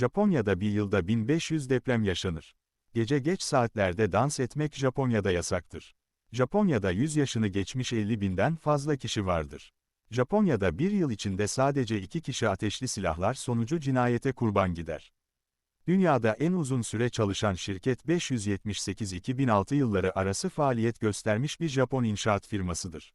Japonya'da bir yılda 1500 deprem yaşanır. Gece geç saatlerde dans etmek Japonya'da yasaktır. Japonya'da 100 yaşını geçmiş 50 binden fazla kişi vardır. Japonya'da bir yıl içinde sadece iki kişi ateşli silahlar sonucu cinayete kurban gider. Dünyada en uzun süre çalışan şirket 578-2006 yılları arası faaliyet göstermiş bir Japon inşaat firmasıdır.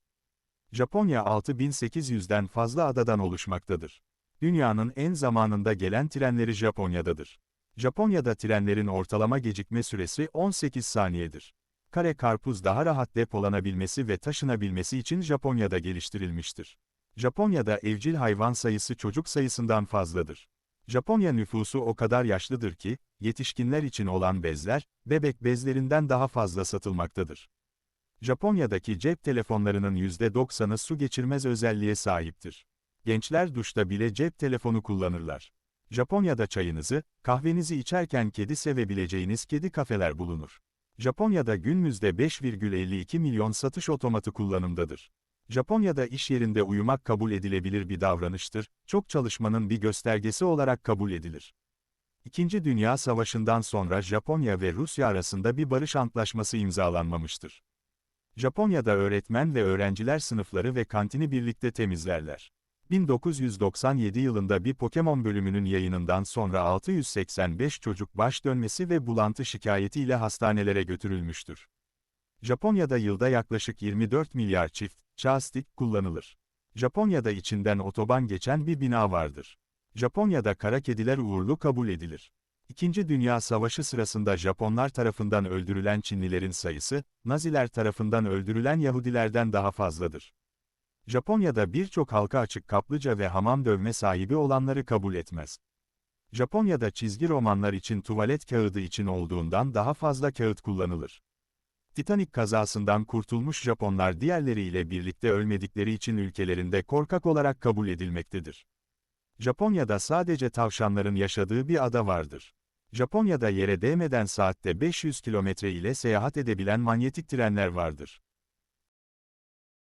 Japonya 6800'den fazla adadan oluşmaktadır. Dünyanın en zamanında gelen trenleri Japonya'dadır. Japonya'da trenlerin ortalama gecikme süresi 18 saniyedir. Kare karpuz daha rahat depolanabilmesi ve taşınabilmesi için Japonya'da geliştirilmiştir. Japonya'da evcil hayvan sayısı çocuk sayısından fazladır. Japonya nüfusu o kadar yaşlıdır ki, yetişkinler için olan bezler, bebek bezlerinden daha fazla satılmaktadır. Japonya'daki cep telefonlarının %90'ı su geçirmez özelliğe sahiptir. Gençler duşta bile cep telefonu kullanırlar. Japonya'da çayınızı, kahvenizi içerken kedi sevebileceğiniz kedi kafeler bulunur. Japonya'da günümüzde 5,52 milyon satış otomatı kullanımdadır. Japonya'da iş yerinde uyumak kabul edilebilir bir davranıştır, çok çalışmanın bir göstergesi olarak kabul edilir. İkinci Dünya Savaşı'ndan sonra Japonya ve Rusya arasında bir barış antlaşması imzalanmamıştır. Japonya'da öğretmen ve öğrenciler sınıfları ve kantini birlikte temizlerler. 1997 yılında bir Pokemon bölümünün yayınından sonra 685 çocuk baş dönmesi ve bulantı şikayetiyle hastanelere götürülmüştür. Japonya'da yılda yaklaşık 24 milyar çift, chastik kullanılır. Japonya'da içinden otoban geçen bir bina vardır. Japonya'da kara kediler uğurlu kabul edilir. İkinci Dünya Savaşı sırasında Japonlar tarafından öldürülen Çinlilerin sayısı, Naziler tarafından öldürülen Yahudilerden daha fazladır. Japonya'da birçok halka açık kaplıca ve hamam dövme sahibi olanları kabul etmez. Japonya'da çizgi romanlar için tuvalet kağıdı için olduğundan daha fazla kağıt kullanılır. Titanic kazasından kurtulmuş Japonlar diğerleriyle birlikte ölmedikleri için ülkelerinde korkak olarak kabul edilmektedir. Japonya'da sadece tavşanların yaşadığı bir ada vardır. Japonya'da yere değmeden saatte 500 kilometre ile seyahat edebilen manyetik trenler vardır.